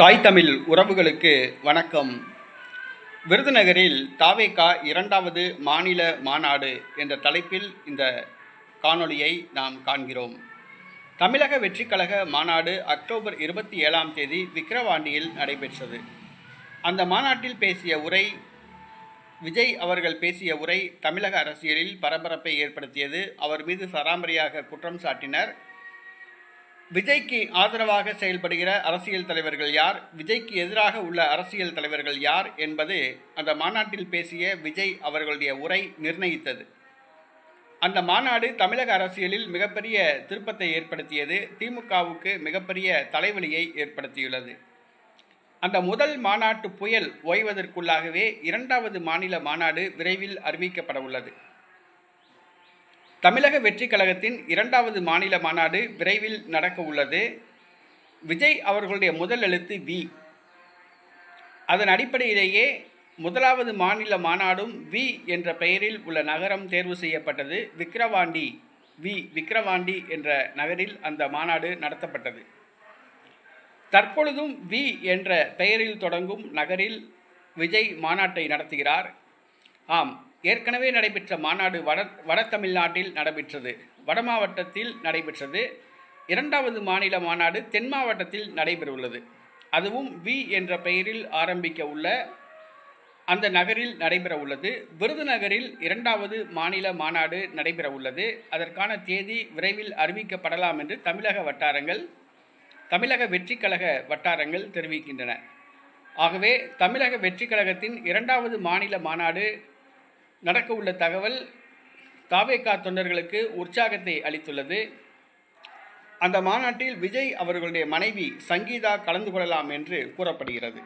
தாய் தமிழ் உறவுகளுக்கு வணக்கம். விருதுநகரில் தாவேகா இரண்டாவது மாநில மாநாடு என்ற தலைப்பில் இந்த காணொளியை நாம் காண்கிறோம். தமிழக வெற்றிக்கழக மாநாடு அக்டோபர் இருபத்தி ஏழாம் தேதி விக்கிரவாண்டியில் நடைபெற்றது. அந்த மாநாட்டில் பேசிய உரை விஜய் அவர்கள் பேசிய உரை தமிழக அரசியலில் பரபரப்பை ஏற்படுத்தியது. அவர் மீது சராமரியாக குற்றம் சாட்டினர். விஜய்க்கு ஆதரவாக செயல்படுகிற அரசியல் தலைவர்கள் யார்? விஜய்க்கு எதிராக உள்ள அரசியல் தலைவர்கள் யார்? என்பது அந்த மாநாட்டில் பேசிய விஜய் அவர்களுடைய உரை நிர்ணயித்தது. அந்த மாநாடு தமிழக அரசியலில் மிகப்பெரிய திருப்பத்தை ஏற்படுத்தியது. திமுகவுக்கு மிகப்பெரிய தலைவலியை ஏற்படுத்தியுள்ளது. அந்த முதல் மாநாட்டு புயல் ஓய்வதற்குள்ளாகவே இரண்டாவது மாநில மாநாடு விரைவில் அறிவிக்கப்பட உள்ளது. தமிழக வெற்றி கழகத்தின் இரண்டாவது மாநில மாநாடு விரைவில் நடக்க உள்ளது. விஜய் அவர்களுடைய முதல் எழுத்து வி. அதன் அடிப்படையிலேயே முதலாவது மாநில மாநாடும் வி என்ற பெயரில் உள்ள நகரம் தேர்வு செய்யப்பட்டது. விக்கிரவாண்டி வி. விக்கிரவாண்டி என்ற நகரில் அந்த மாநாடு நடத்தப்பட்டது. தற்பொழுதும் வி என்ற பெயரில் தொடங்கும் நகரில் விஜய் மாநாட்டை நடத்துகிறார். ஆம் ஏற்கனவே நடைபெற்ற மாநாடு வட வட தமிழ்நாட்டில் நடைபெற்றது. வட மாவட்டத்தில் நடைபெற்றது. இரண்டாவது மாநில மாநாடு தென் மாவட்டத்தில் நடைபெறவுள்ளது. அதுவும் வி என்ற பெயரில் ஆரம்பிக்க உள்ள அந்த நகரில் நடைபெற உள்ளது விருதுநகரில் இரண்டாவது மாநில மாநாடு நடைபெற உள்ளது அதற்கான தேதி விரைவில் அறிவிக்கப்படலாம் என்று தமிழக வட்டாரங்கள் தமிழக வெற்றிக் கழக வட்டாரங்கள் தெரிவிக்கின்றன. ஆகவே தமிழக வெற்றிக் கழகத்தின் இரண்டாவது மாநில மாநாடு நடக்க உள்ள தகவல் தாவேகா தொண்டர்களுக்கு உற்சாகத்தை அளித்துள்ளது. அந்த மாநாட்டில் விஜய் அவர்களுடைய மனைவி சங்கீதா கலந்து கொள்ளலாம் என்று கூறப்படுகிறது.